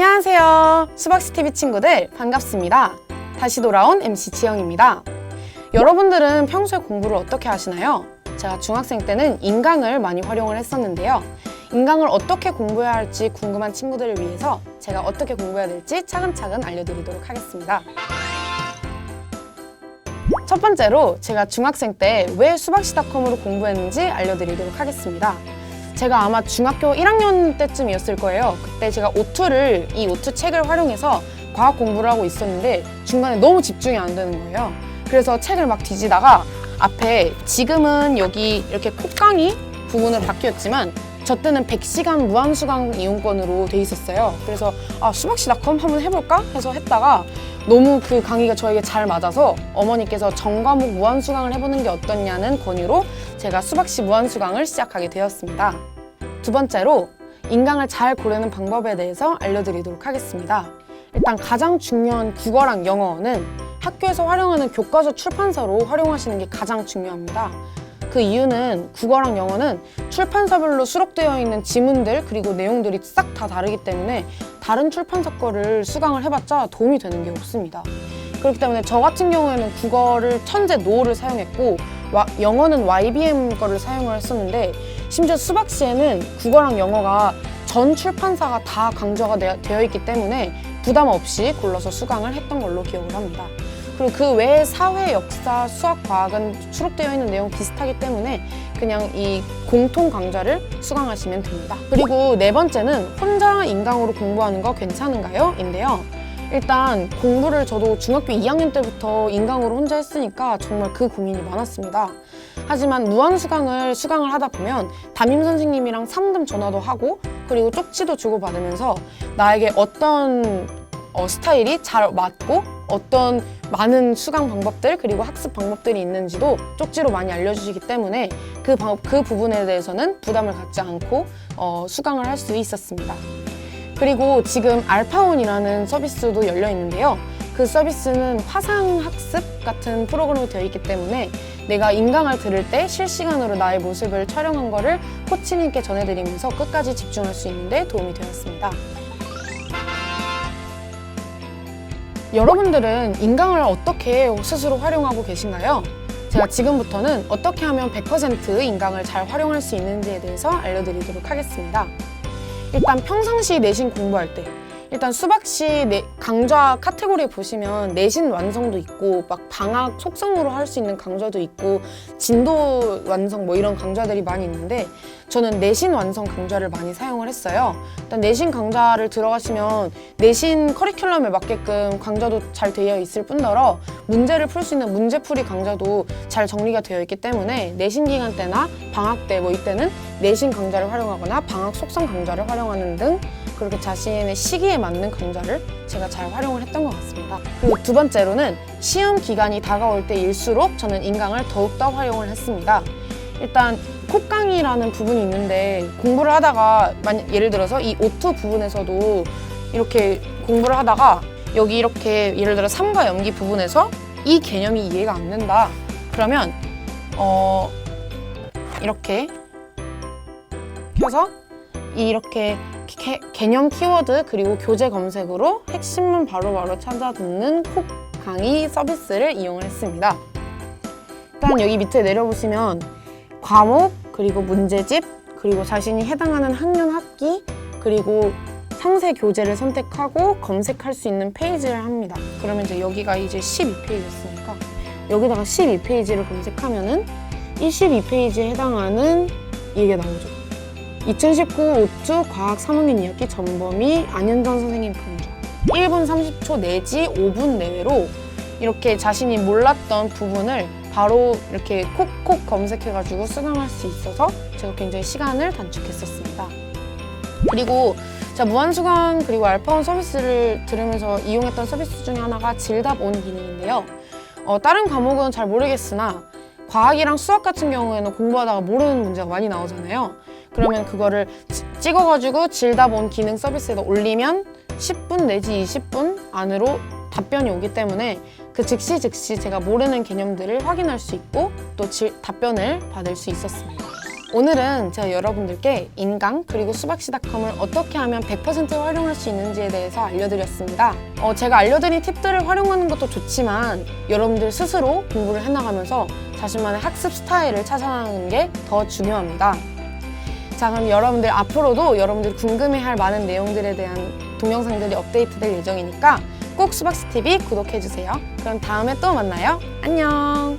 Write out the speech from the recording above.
안녕하세요. 수박시 TV 친구들 반갑습니다. 다시 돌아온 MC 지영입니다. 여러분들은 평소에 공부를 어떻게 하시나요? 제가 중학생 때는 인강을 많이 활용을 했었는데요. 인강을 어떻게 공부해야 할지 궁금한 친구들을 위해서 제가 어떻게 공부해야 될지 차근차근 알려드리도록 하겠습니다. 첫 번째로 제가 중학생 때 왜 수박시닷컴으로 공부했는지 알려드리도록 하겠습니다. 제가 아마 중학교 1학년 때쯤이었을 거예요. 그때 제가 오투를 이 오투 책을 활용해서 과학 공부를 하고 있었는데 중간에 너무 집중이 안 되는 거예요. 그래서 책을 막 뒤지다가 앞에 지금은 여기 이렇게 콧강이 부분으로 바뀌었지만 저 때는 100시간 무한 수강 이용권으로 돼 있었어요. 그래서 아 수박시닷컴 한번 해볼까 해서 했다가 너무 그 강의가 저에게 잘 맞아서 어머니께서 전과목 무한수강을 해보는 게 어떻냐는 권유로 제가 수박시 무한수강을 시작하게 되었습니다. 두 번째로 인강을 잘 고르는 방법에 대해서 알려드리도록 하겠습니다. 일단 가장 중요한 국어랑 영어는 학교에서 활용하는 교과서 출판사로 활용하시는 게 가장 중요합니다. 그 이유는 국어랑 영어는 출판사별로 수록되어 있는 지문들 그리고 내용들이 싹 다 다르기 때문에 다른 출판사 거를 수강을 해봤자 도움이 되는 게 없습니다. 그렇기 때문에 저 같은 경우에는 국어를 천재 노를 사용했고 와- 영어는 YBM 거를 사용을 했었는데 심지어 수박 시에는 국어랑 영어가 전 출판사가 다 강조가 되- 되어 있기 때문에 부담 없이 골라서 수강을 했던 걸로 기억을 합니다. 그리고 그 외에 사회, 역사, 수학, 과학은 수록되어 있는 내용 비슷하기 때문에 그냥 이 공통 강좌를 수강하시면 됩니다. 그리고 네 번째는 혼자 인강으로 공부하는 거 괜찮은가요? 인데요. 일단 공부를 저도 중학교 2학년 때부터 인강으로 혼자 했으니까 정말 그 고민이 많았습니다. 하지만 무한 수강을 수강을 하다 보면 담임 선생님이랑 상담 전화도 하고 그리고 쪽지도 주고받으면서 나에게 어떤 어, 스타일이 잘 맞고 어떤 많은 수강 방법들 그리고 학습 방법들이 있는지도 쪽지로 많이 알려주시기 때문에 그, 방, 그 부분에 대해서는 부담을 갖지 않고 어, 수강을 할 수 있었습니다. 그리고 지금 알파온이라는 서비스도 열려 있는데요. 그 서비스는 화상 학습 같은 프로그램이 되어 있기 때문에 내가 인강을 들을 때 실시간으로 나의 모습을 촬영한 거를 코치님께 전해드리면서 끝까지 집중할 수 있는데 도움이 되었습니다. 여러분들은 인강을 어떻게 스스로 활용하고 계신가요? 제가 지금부터는 어떻게 하면 100% 인강을 잘 활용할 수 있는지에 대해서 알려드리도록 하겠습니다. 일단 평상시 내신 공부할 때 일단 수박시 내- 강좌 카테고리 보시면 내신 완성도 있고 막 방학 속성으로 할 수 있는 강좌도 있고 진도 완성 뭐 이런 강좌들이 많이 있는데 저는 내신 완성 강좌를 많이 사용을 했어요. 일단 내신 강좌를 들어가시면 내신 커리큘럼에 맞게끔 강좌도 잘 되어 있을 뿐더러 문제를 풀 수 있는 문제풀이 강좌도 잘 정리가 되어 있기 때문에 내신 기간 때나 방학 때 뭐 이때는 내신 강좌를 활용하거나 방학 속성 강좌를 활용하는 등 그렇게 자신의 시기에 맞는 강좌를 제가 잘 활용을 했던 것 같습니다. 그리고 두 번째로는 시험 기간이 다가올 때일수록 저는 인강을 더욱더 활용을 했습니다. 일단 콧강이라는 부분이 있는데 공부를 하다가 만약 예를 들어서 이 오투 부분에서도 이렇게 공부를 하다가 여기 이렇게 예를 들어 삼과 염기 부분에서 이 개념이 이해가 안 된다. 그러면 어 이렇게 켜서 이렇게 개, 개념 키워드 그리고 교재 검색으로 핵심문 바로바로 찾아 듣는 콕 강의 서비스를 이용을 했습니다. 일단 여기 밑에 내려보시면 과목 그리고 문제집 그리고 자신이 해당하는 학년 학기 그리고 상세 교재를 선택하고 검색할 수 있는 페이지를 합니다. 그러면 이제 여기가 이제 12페이지였으니까 여기다가 12페이지를 검색하면은 이 12페이지에 해당하는 이게 나오죠. 2019 오투 과학 3학년 2학기 전범위 안현정 선생님 강좌 1분 30초 내지 5분 내외로 이렇게 자신이 몰랐던 부분을 바로 이렇게 콕콕 검색해가지고 수강할 수 있어서 제가 굉장히 시간을 단축했었습니다. 그리고 제가 무한수강 그리고 알파원 서비스를 들으면서 이용했던 서비스 중에 하나가 질답 온 기능인데요. 어, 다른 과목은 잘 모르겠으나 과학이랑 수학 같은 경우에는 공부하다가 모르는 문제가 많이 나오잖아요. 그러면 그거를 지- 찍어가지고 질답 온 기능 서비스에다 올리면 10분 내지 20분 안으로 답변이 오기 때문에 그 즉시 즉시 제가 모르는 개념들을 확인할 수 있고 또 질- 답변을 받을 수 있었습니다. 오늘은 제가 여러분들께 인강 그리고 수박시닷컴을 어떻게 하면 100% 활용할 수 있는지에 대해서 알려드렸습니다. 어, 제가 알려드린 팁들을 활용하는 것도 좋지만 여러분들 스스로 공부를 해나가면서 자신만의 학습 스타일을 찾아가는 게 더 중요합니다. 자 그럼 여러분들 앞으로도 여러분들이 궁금해할 많은 내용들에 대한 동영상들이 업데이트될 예정이니까 꼭 수박스 TV 구독해주세요. 그럼 다음에 또 만나요. 안녕.